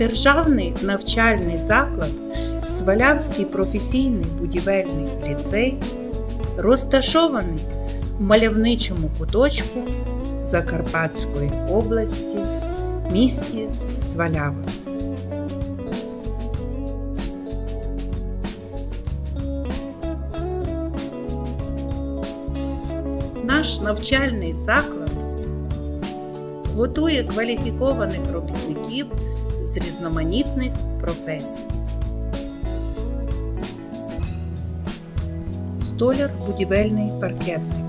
Державний навчальний заклад Свалявський професійний будівельний ліцей розташований в мальовничому куточку Закарпатської області, місті Свалява. Наш навчальний заклад готує кваліфікованих робітників з різноманітних професій. Столяр будівельний паркетник.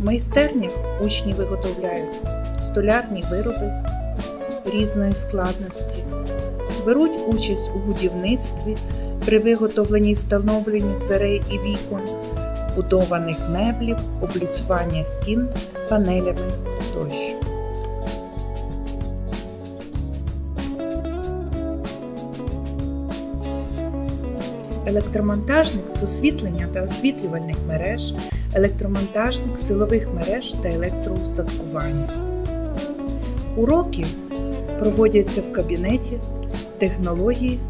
В майстернях учні виготовляють столярні вироби різної складності, беруть участь у будівництві при виготовленні і встановленні дверей і вікон, будованих меблів, обліцювання стін панелями тощо. Електромонтажник з освітлення та освітлювальних мереж, електромонтажник силових мереж та електроустаткування. Уроки проводяться в кабінеті технології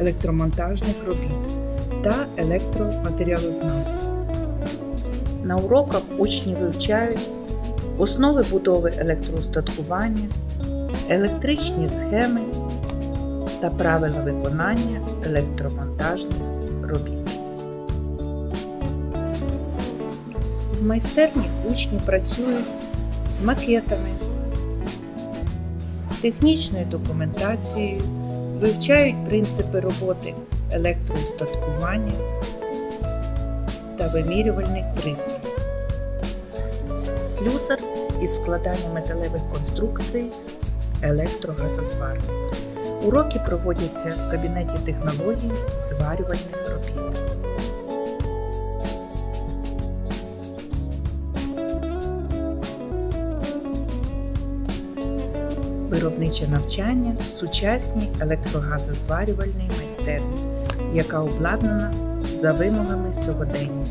електромонтажних робіт та електроматеріалознавства. На уроках учні вивчають основи будови електроустаткування, електричні схеми та правила виконання електромонтажних робіт. В майстерні учні працюють з макетами, технічною документацією, вивчають принципи роботи електроустаткування та вимірювальних пристроїв. Слюсар із складання металевих конструкцій, електрогазозварник. Уроки проводяться в кабінеті технологій зварювальних робіт. Виробниче навчання в сучасній електрогазозварювальній майстерні, яка обладнана за вимогами сьогодення.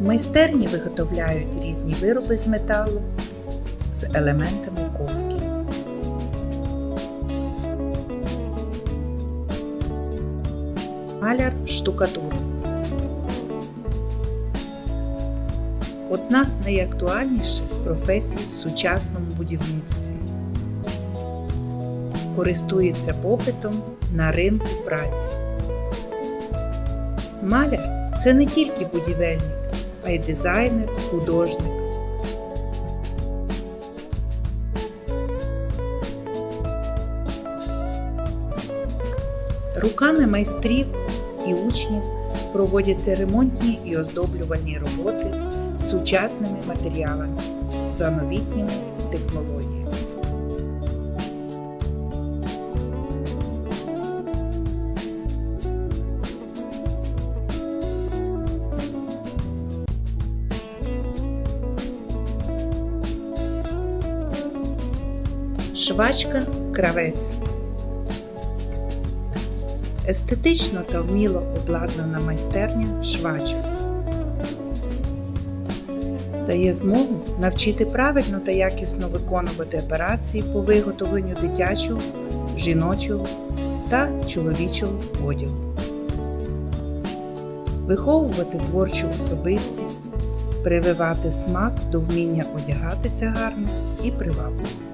В майстерні виготовляють різні вироби з металу з елементами Маляр штукатур. Одна з найактуальніших професій в сучасному будівництві. Користується попитом на ринку праці. Маляр це не тільки будівельник, а й дизайнер, художник. Руками майстрів і учнів проводяться ремонтні і оздоблювальні роботи з сучасними матеріалами за новітніми технологіями. Швачка кравець. Естетично та вміло обладнана майстерня швачок дає змогу навчити правильно та якісно виконувати операції по виготовленню дитячого, жіночого та чоловічого одягу, виховувати творчу особистість, прививати смак до вміння одягатися гарно і привабливо.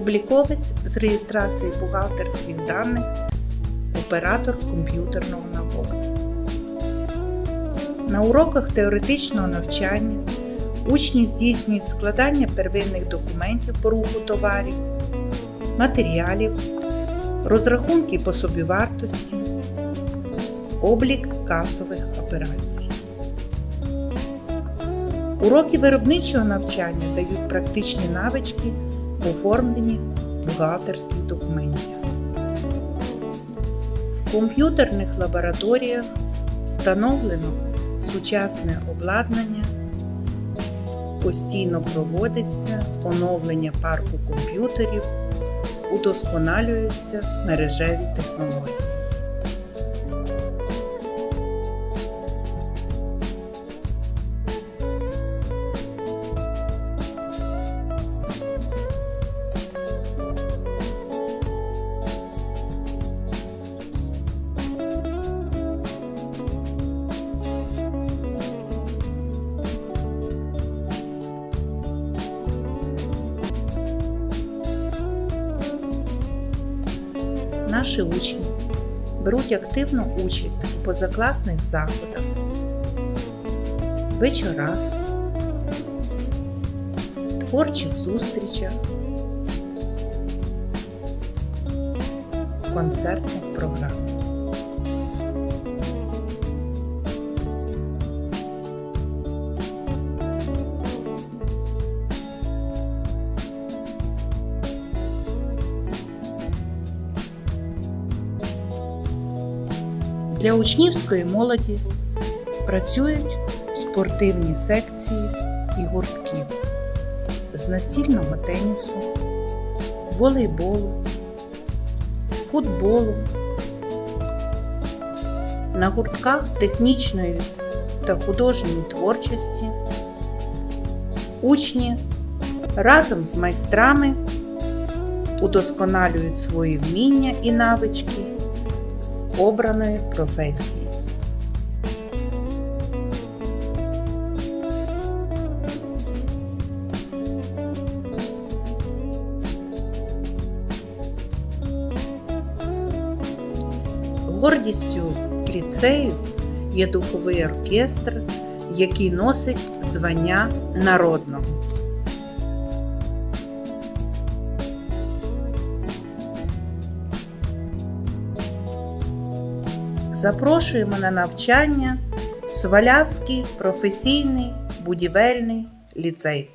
Обліковець з реєстрації бухгалтерських даних, оператор комп'ютерного набору. На уроках теоретичного навчання учні здійснюють складання первинних документів по руху товарів, матеріалів, розрахунки по собівартості, облік касових операцій. Уроки виробничого навчання дають практичні навички оформленні бухгалтерських документів. В комп'ютерних лабораторіях встановлено сучасне обладнання, постійно проводиться оновлення парку комп'ютерів удосконалюються мережеві технології. Наші учні беруть активну участь у позакласних заходах, вечорах, творчих зустрічах, концертних програмах. Для учнівської молоді працюють спортивні секції і гуртки з настільного тенісу, волейболу, футболу. На гуртках технічної та художньої творчості учні разом з майстрами удосконалюють свої вміння і навички обраної професії. Гордістю ліцею є духовий оркестр, який носить звання народного. Запрошуємо на навчання Свалявський професійний будівельний ліцей.